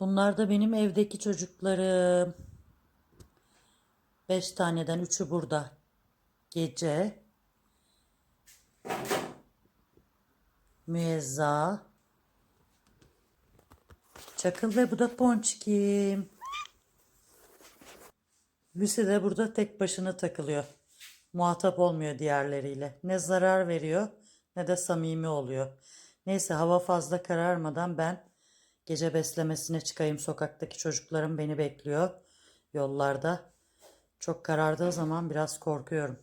Bunlar da benim evdeki çocuklarım. Beş taneden üçü burada. Gece. Müezza. Çakıl ve bu da Ponçikim. Lucy de burada tek başına takılıyor. Muhatap olmuyor diğerleriyle. Ne zarar veriyor ne de samimi oluyor. Neyse hava fazla kararmadan ben gece beslemesine çıkayım. Sokaktaki çocuklarım beni bekliyor yollarda. Çok karardığı zaman biraz korkuyorum.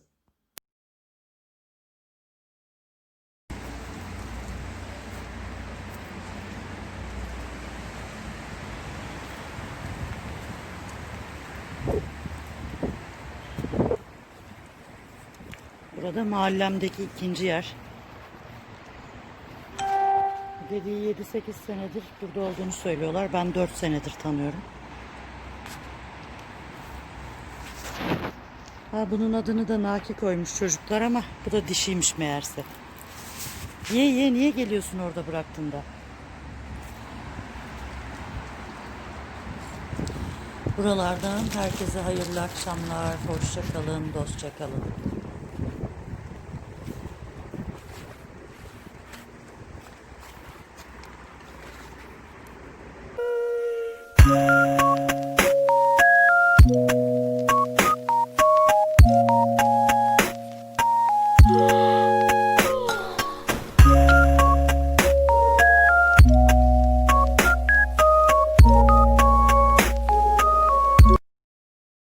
Burada mahallemdeki ikinci yer. Dediği 7-8 senedir burada olduğunu söylüyorlar. Ben 4 senedir tanıyorum. Ha, bunun adını da Naki koymuş çocuklar ama bu da dişiymiş meğerse. Ye ye niye geliyorsun orada bıraktığında? Buralardan herkese hayırlı akşamlar. Hoşça kalın, dostça kalın. Música